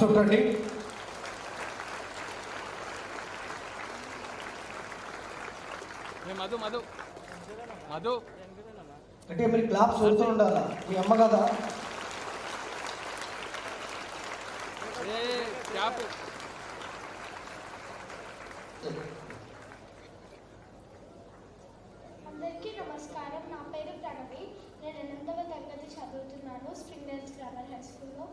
Claps Madhu Madhu. Madhu. అంటే మీరు claps కొడుతూ ఉండాలా? మీ అమ్మ కదా? ఏ క్యాప్ అందరికీ నమస్కారం. నా పేరు ప్రణవి. నేను ఎనిమిదవ తరగతి చదువుతున్నాను స్ప్రింగ్ గ్రామర్ హై స్కూల్లో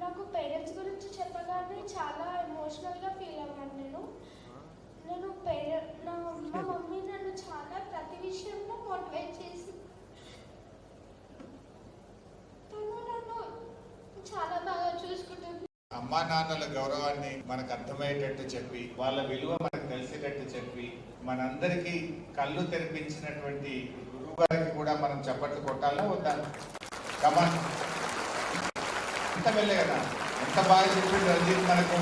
నాకు పేరెంట్స్ గురించి చెప్పగానే చాలా ఎమోషనల్గా ఫీల్ అయ్యాను నేను. నేను పేరె నా మా మమ్మీ నన్ను చాలా ప్రతి విషయంలో మోటివేట్ చేసి తను నన్ను చాలా బాగా చూసుకుంటుంది. అమ్మా నాన్నల గౌరవాన్ని మనకు అర్థమయ్యేటట్టు చెప్పి వాళ్ళ విలువ మనకు తెలిసేటట్టు చెప్పి మనందరికీ కళ్ళు తెరిపించినటువంటి గురువు గారికి కూడా మనం చప్పట్లు కొట్టాలా వద్దా? కమన్ ఇంత వెళ్ళే కదా ఎంత బాగా చెప్పింది రంజిత్ మనకు?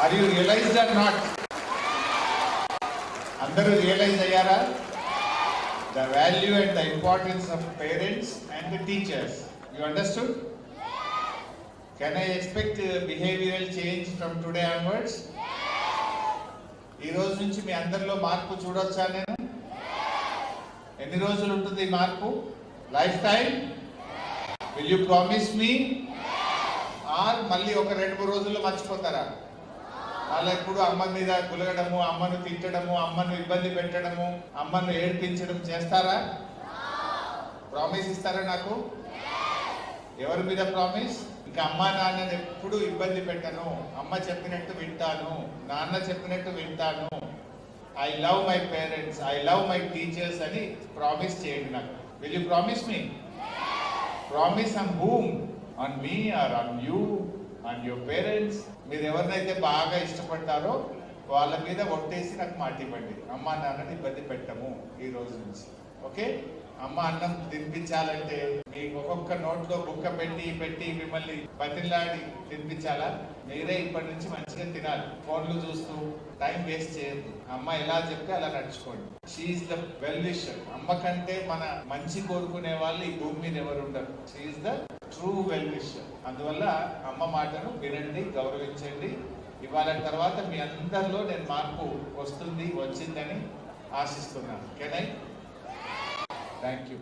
Are you realize or not అందరూ రియలైజ్ అయ్యారా? The value and the importance of parents and the teachers you understood can I expect behaviour change from today onwards ఈ రోజు నుంచి మీ అందరిలో మార్పు చూడొచ్చా నేను? ఎన్ని రోజులు ఉంటుంది ఈ మార్పు? Life time will you promise me or మళ్ళీ ఒక రెండు మూడు రోజుల్లో మర్చిపోతారా? అలా ఎప్పుడు అమ్మ మీద గులగడము అమ్మను తిట్టడము అమ్మను ఇబ్బంది పెట్టడము అమ్మను ఏడ్పించడం చేస్తారా? ప్రామిస్ ఇస్తారా నాకు? ఎవరి మీద ప్రామిస్ ఇంకా అమ్మ నాన్నని ఎప్పుడు ఇబ్బంది పెట్టను. అమ్మ చెప్పినట్టు వింటాను. నాన్న చెప్పినట్టు వింటాను. I love my parents I love my teachers అని ప్రామిస్ చేయండి నాకు. Will you promise me promise on whom on me or on you on your parents మీరు ఎవరినైతే బాగా ఇష్టపడతారో వాళ్ళ మీద ఒట్టేసి నాకు మాట ఇవ్వండి అమ్మా నాన్నని ఇబ్బంది పెట్టము ఈ రోజు నుంచి. ఓకే? అమ్మ అన్నం తినిపించాలంటే మీకు ఒక్కొక్క నోట్లో బుక్క పెట్టి పెట్టి మిమ్మల్ని బతిలాడి తినిపించాలా? మీరే ఇప్పటి నుంచి మంచిగా తినాలి. ఫోన్లు చూస్తూ టైం వేస్ట్ చేయొద్దు. అమ్మ ఎలా చెప్తే అలా నడుచుకోండి. షీఈ్ ద వెల్ విషర్ అమ్మ కంటే మన మంచి కోరుకునే వాళ్ళు ఈ భూమి మీద ఎవరు ఉండరు. She the true well wisher అందువల్ల అమ్మ మాటను వినండి గౌరవించండి. ఇవాళ తర్వాత మీ అందరిలో నేను మార్పు వస్తుంది వచ్చిందని ఆశిస్తున్నాను. Can I thank you